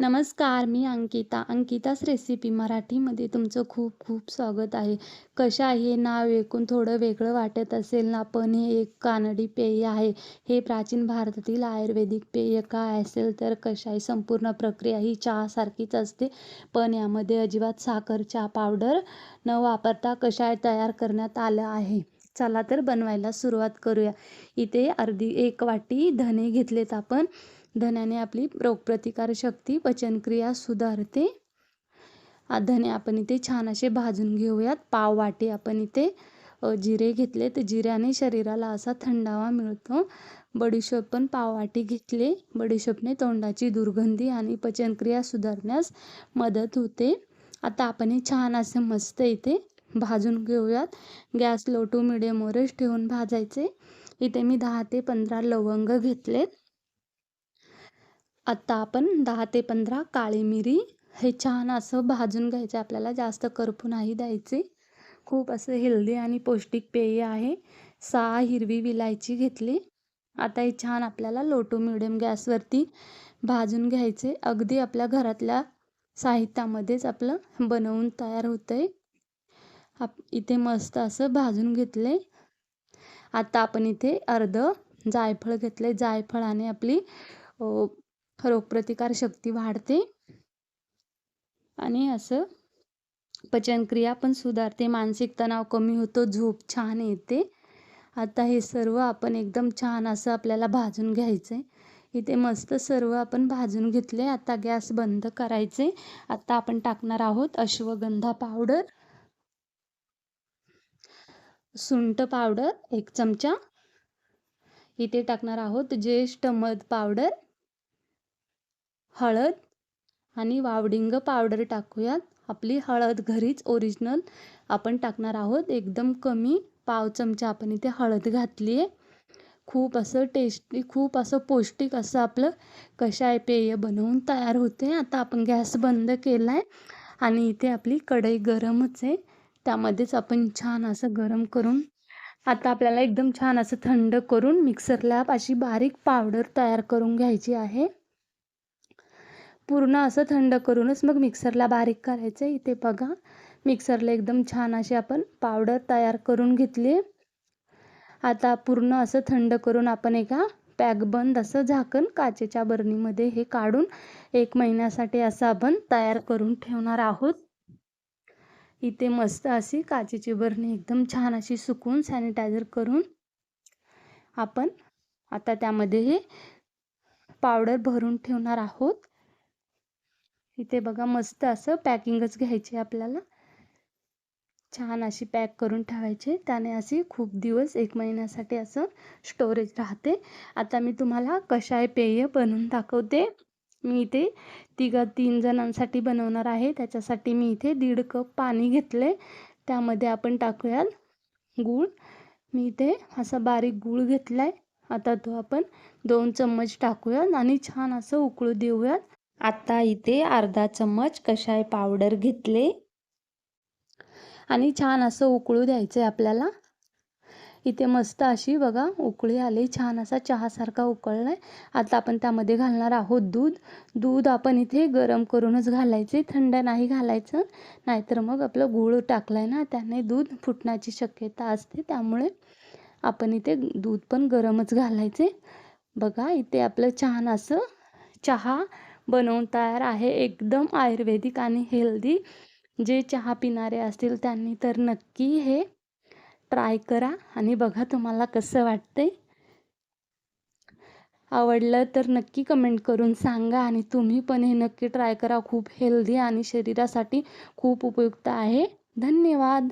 नमस्कार मी अंकिता. अंकिताच रेसिपी मराठीमध्ये तुमचं खूप खूप स्वागत आहे. कशा आहे? नाव ऐकून थोडं वेगळं वाटत असेल ना पण हे एक कानडी पेय आहे. हे प्राचीन भारतातील आयुर्वेदिक पेय काय असेल तर कशा आहे संपूर्ण प्रक्रिया ही चहासारखीच असते. पण यामध्ये अजिबात साखर चहा पावडर न वापरता कशाय तयार करण्यात आलं आहे. चला तर बनवायला सुरुवात करूया. इथे अर्धी एक वाटी धने घेतलेत आपण. धण्याने आपली रोगप्रतिकारशक्ती पचनक्रिया सुधारते. धने आपण इथे छान असे भाजून घेऊयात. पाव वाटे आपण इथे जिरे घेतले तर जिऱ्याने शरीराला असा थंडावा मिळतो. बडीशोप पण पाववाटी घेतले. बडीशोपने तोंडाची दुर्गंधी आणि पचनक्रिया सुधारण्यास मदत होते. आता आपण हे छान असं मस्त इथे भाजून घेऊयात. गॅस लो टू मिडियमवरच ठेवून भाजायचे. इथे मी दहा ते पंधरा लवंग घेतलेत. आत्ता आपण दहा ते पंधरा काळी मिरी हे छान असं भाजून घ्यायचं. आपल्याला जास्त करपू नाही द्यायचे. खूप असं हेल्दी आणि पौष्टिक पेय आहे. सहा हिरवी विलायची घेतली. आता हे छान आपल्याला लोटो मिडियम गॅसवरती भाजून घ्यायचे. अगदी आपल्या घरातल्या साहित्यामध्येच आपलं बनवून तयार होतं आहे आप इथे मस्त असं भाजून घेतले. आता आपण इथे अर्ध जायफळ घेतले. जायफळाने आपली रोगप्रतिकार शक्ती वाढते. आणि असं पचनक्रिया पण सुधारते. मानसिक तणाव कमी होतो. झोप छान येते. आता हे सर्व आपण एकदम छान असं आपल्याला भाजून घ्यायचं आहे इथे मस्त सर्व आपण भाजून घेतले. आता गॅस बंद करायचे. आता आपण टाकणार आहोत अश्वगंधा पावडर. सुंट पावडर एक चमचा. इथे टाकणार आहोत ज्येष्ठ मध पावडर. हळद आणि वावडिंग पावडर टाकूयात. आपली हळद घरीच ओरिजिनल आपण टाकणार आहोत. एकदम कमी पाव चमचा आपण इथे हळद घातली आहे खूप असं टेस्टी खूप असं पौष्टिक असं आपलं कशाय पेय बनवून तयार होते. आता आपण गॅस बंद केला आहे आणि इथे आपली कढई गरमच आहे. त्यामध्येच आपण छान असं गरम करून आता आपल्याला एकदम छान असं थंड करून मिक्सरला अशी बारीक पावडर तयार करून घ्यायची आहे. पूर्ण असं थंड करूनच मग मिक्सरला बारीक करायचं आहे. इथे बघा मिक्सरला एकदम छान अशी आपण पावडर तयार करून घेतली आता पूर्ण असं थंड करून आपण एका पॅकबंद असं झाकण काचेच्या बरणीमध्ये हे काढून एक महिन्यासाठी असं आपण तयार करून ठेवणार आहोत. इथे मस्त अशी काचेची बरणी एकदम छान अशी सुकून सॅनिटायझर करून आपण आता त्यामध्ये हे पावडर भरून ठेवणार आहोत. इथे बघा मस्त असं पॅकिंगच घ्यायची आपल्याला. छान अशी पॅक करून ठेवायचे. त्याने अशी खूप दिवस एक महिन्यासाठी असं स्टोरेज राहते. आता मी तुम्हाला कशाय पेय बनवून दाखवते. मी इथे तिघा तीन जणांसाठी बनवणार आहे. त्याच्यासाठी मी इथे दीड कप पाणी घेतले त्यामध्ये आपण टाकूयात गूळ. मी इथे असा बारीक गूळ घेतला आहे आता तो आपण दोन चम्मच टाकूयात आणि छान असं उकळू देऊयात. आता इथे अर्धा चम्मच कशाय पावडर घेतले. आणि छान असं उकळू द्यायचं आहे आपल्याला. इथे मस्त अशी बघा उकळी आली. छान असा चहासारखा उकळला आहे आता आपण त्यामध्ये घालणार आहोत दूध. दूध आपण इथे गरम करूनच घालायचे. थंड नाही घालायचं. नाहीतर मग आपलं गूळ टाकलं आहे ना त्याने दूध फुटण्याची शक्यता असते. त्यामुळे आपण इथे दूध पण गरमच घालायचे. बघा इथे आपलं छान असं चहा बनवून तयार आहे. एकदम आयुर्वेदिक आणि हेल्दी जे चहा पिणारे असतील त्यांनी तर नक्की हे ट्राय करा आणि बघा तुम्हाला कसं वाटते आवडलं तर नक्की कमेंट करून सांगा आणि तुम्ही पण हे नक्की ट्राय करा. खूप हेल्दी आणि शरीरासाठी खूप उपयुक्त आहे. धन्यवाद.